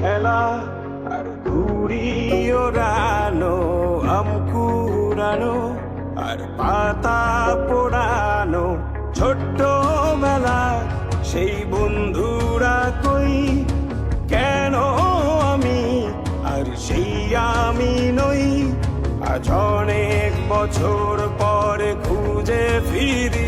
খেলা, আর পাতা পোড়ানো। ছোট্ট সেই বন্ধুরা কই? কেন আমি? আর সেই আমি নই। আজ অনেক বছর পরে খুঁজে ফিরি।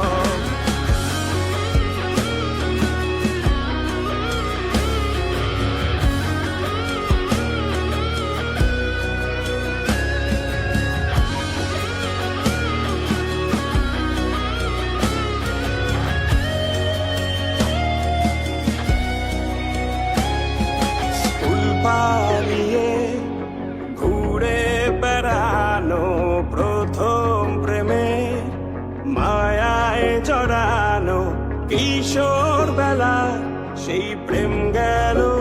কিশোর বেলা সেই প্রেম গেল।